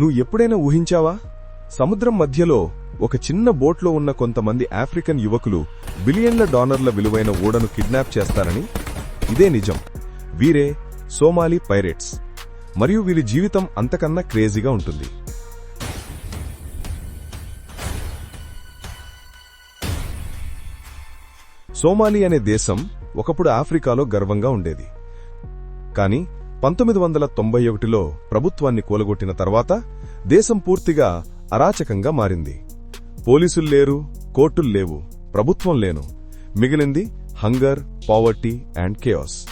నువ్వు ఎప్పుడైనా ఊహించావా? సముద్రం మధ్యలో ఒక చిన్న బోట్లో ఉన్న కొంతమంది ఆఫ్రికన్ యువకులు బిలియన్ల డాలర్ల విలువైన ఓడను కిడ్నాప్ చేస్తారని? ఇదే నిజం. వీరే సోమాలి పైరేట్స్. మరియు వీరి జీవితం అంతకన్నా క్రేజీగా ఉంటుంది. సోమాలి అనే దేశం ఒకప్పుడు ఆఫ్రికాలో గర్వంగా ఉండేది. కానీ పంతొమ్మిది వందల తొంభై ఒకటిలో ప్రభుత్వాన్ని కూలగొట్టిన తర్వాత దేశం పూర్తిగా అరాచకంగా మారింది. పోలీసులు లేరు కోర్టులు లేవు ప్రభుత్వం లేను. మిగిలింది హంగర్ పావర్టీ అండ్ కేయాస్.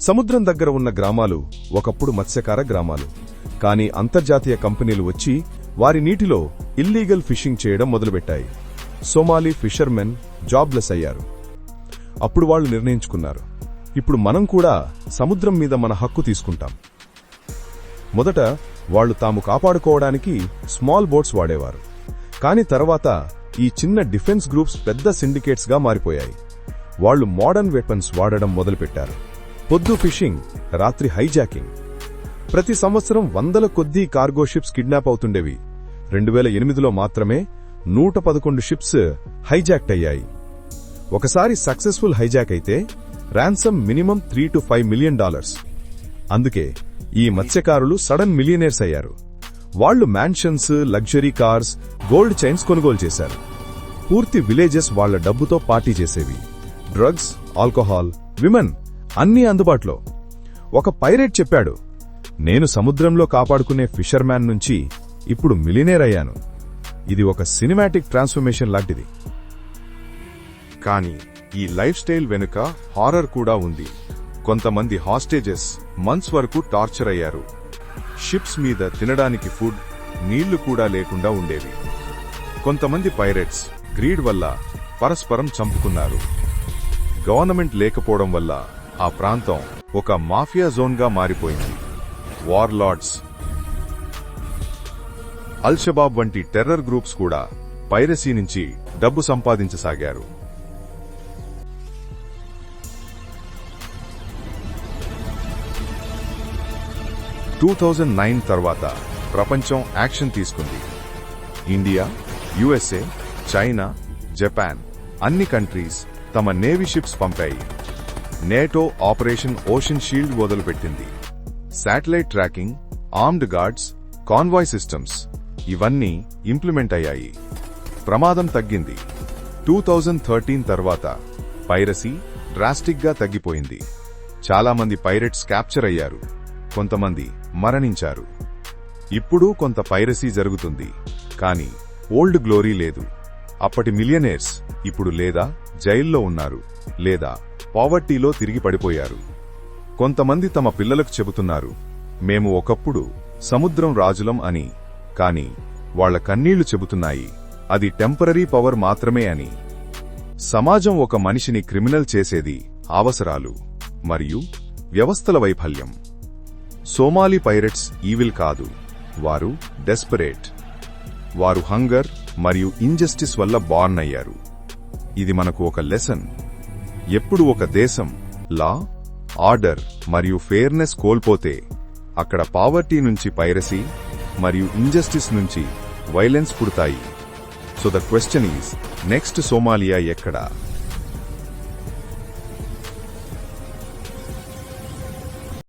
సముద్రం దగ్గర ఉన్న గ్రామాలు ఒకప్పుడు మత్స్యకార గ్రామాలు. కానీ అంతర్జాతీయ కంపెనీలు వచ్చి వారి నీటిలో ఇల్లీగల్ ఫిషింగ్ చేయడం మొదలుపెట్టాయి. సోమాలి ఫిషర్మెన్ జాబ్లెస్ అయ్యారు. అప్పుడు వాళ్ళు నిర్ణయించుకున్నారు. ఇప్పుడు మనం కూడా సముద్రం మీద మన హక్కు తీసుకుంటాం. మొదట వాళ్ళు తాము కాపాడుకోవడానికి స్మాల్ బోట్స్ వాడేవారు. కాని తర్వాత ఈ చిన్న డిఫెన్స్ గ్రూప్స్ పెద్ద సిండికేట్స్గా మారిపోయాయి. వాళ్ళు మోడర్న్ వెపన్స్ వాడడం మొదలుపెట్టారు. పొద్దు ఫిషింగ్ రాత్రి హైజాకింగ్ ప్రతి సంవత్సరం వందల కొద్దీ కార్గో షిప్స్ కిడ్నాప్ అవుతుండేవి. రెండు వేల ఎనిమిదిలో మాత్రమే నూట పదకొండు షిప్స్ హైజాక్ట్ అయ్యాయి. ఒకసారి సక్సెస్ఫుల్ హైజాక్ అయితే ransom minimum three to five million dollars. అందుకే ఈ మత్స్యకారులు సడన్ మిలియనేర్స్ అయ్యారు. వాళ్ళు mansions luxury cars gold chains కొనుగోలు చేశారు. పూర్తి విలేజెస్ వాళ్ళ డబ్బుతో పార్టీ చేసేవి. డ్రగ్స్ ఆల్కహాల్ విమెన్ అన్నీ అందుబాటులో. ఒక పైరేట్ చెప్పాడు నేను సముద్రంలో కాపాడుకునే ఫిషర్మ్యాన్ నుంచి ఇప్పుడు మిలినేర్ అయ్యాను. ఇది ఒక సినిమాటిక్ ట్రాన్స్ఫర్మేషన్ లాంటిది. కానీ ఈ లైఫ్ స్టైల్ వెనుక హారర్ కూడా ఉంది. కొంతమంది హాస్టేజెస్ మంత్స్ వరకు టార్చర్ అయ్యారు. షిప్స్ మీద తినడానికి ఫుడ్ నీళ్ళు కూడా లేకుండా ఉండేవి. కొంతమంది పైరెట్స్ గ్రీడ్ వల్ల పరస్పరం చంపుకున్నారు. గవర్నమెంట్ లేకపోవడం వల్ల ఆ ప్రాంతం ఒక మాఫియా జోన్గా మారిపోయింది. వార్లార్డ్స్ అల్షబాబ్ వంటి టెర్రర్ గ్రూప్స్ కూడా పైరసీ నుంచి డబ్బు సంపాదించసాగారు. టూ థౌజండ్ నైన్ తర్వాత ప్రపంచం యాక్షన్ తీసుకుంది. ఇండియా యుఎస్ఏ చైనా జపాన్ అన్ని కంట్రీస్ తమ నేవీ షిప్స్ పంపాయి. NATO operation ocean shield వదిలిపెట్టింది satellite tracking armed guards convoy systems ఇవన్నీ ఇంప్లిమెంట్ అయ్యాయి. ప్రమాదం తగ్గింది. టూ థౌజండ్ థర్టీన్ తర్వాత పైరసీ డ్రాస్టిక్గా తగ్గిపోయింది. చాలామంది పైరెట్స్ క్యాప్చర్ అయ్యారు. కొంతమంది మరణించారు. ఇప్పుడు కొంత పైరసీ జరుగుతుంది. కానీ ఓల్డ్ గ్లోరీ లేదు. అప్పటి మిలియనేర్స్ ఇప్పుడు లేదా జైల్లో ఉన్నారు. లేదా పావర్టీలో తిరిగి పడిపోయారు. కొంతమంది తమ పిల్లలకు చెబుతున్నారు మేము ఒకప్పుడు సముద్రం రాజులం అని. కాని వాళ్ళ కన్నీళ్ళు చెబుతున్నాయి. అది టెంపరరీ పవర్ మాత్రమే అని. సమాజం ఒక మనిషిని క్రిమినల్ చేసేది అవసరాలు మరియు వ్యవస్థల వైఫల్యం. సోమాలి పైరెట్స్ ఈవిల్ కాదు. వారు డెస్పరేట్. వారు హంగర్ మరియు ఇంజస్టిస్ వల్ల బార్న్ అయ్యారు. ఇది మనకు ఒక లెసన్. ఎప్పుడు ఒక దేశం లా ఆర్డర్ మరియు ఫేర్నెస్ కోల్పోతే అక్కడ పావర్టీ నుంచి పైరసీ మరియు ఇంజస్టిస్ నుంచి వైలెన్స్ పుడతాయి. So the question is next Somalia ఎక్కడా?